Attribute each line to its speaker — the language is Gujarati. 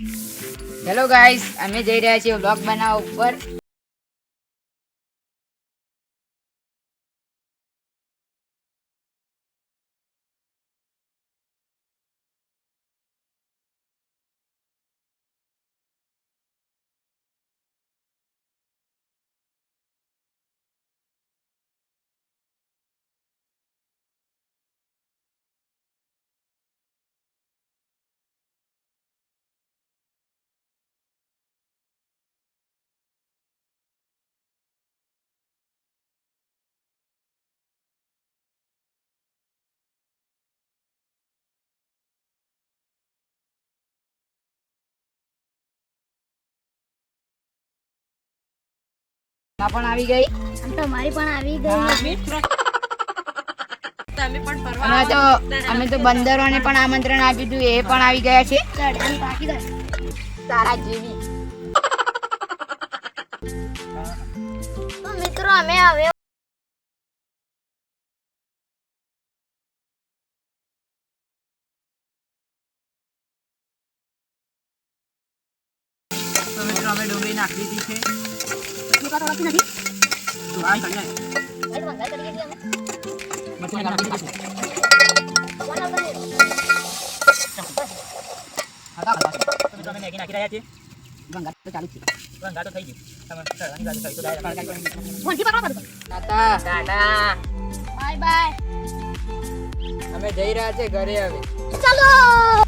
Speaker 1: હેલો ગાઈસ અમે જઈ રહ્યા છીએ વ્લોગ બનાવવા ઉપર. પણ આવી ગઈ.
Speaker 2: તમારી પણ આવી ગઈ.
Speaker 1: અમે તો અમે તો બંદરોને પણ આમંત્રણ આપ્યું હતું એ પણ આવી ગયા છે. તારા જેવી.
Speaker 2: મિત્રો અમે હવે
Speaker 3: તો મિત્રો અમે ડુંગળી નાખી દીધી છે.
Speaker 2: મુકા તો નથી
Speaker 3: તો આ ચડી જાય
Speaker 2: ભાઈ બંધ કરી દીધી અમે
Speaker 3: મરચાં નાખી દીધી છે
Speaker 2: કોના બને
Speaker 3: હતા હતા તો મિત્રો અમે મેગી નાખી રહ્યા છીએ
Speaker 1: ગંગા તો ચાલુ જ છે
Speaker 3: ગંગા તો થઈ ગઈ તમે ચડવાની બાજુ થઈ તો ડાયરેક્ટ
Speaker 2: ફોનથી પકડો બધું
Speaker 1: ટાટા ટાટા
Speaker 2: બાય બાય
Speaker 1: અમે જઈ રહ્યા છે ઘરે હવે
Speaker 2: ચલો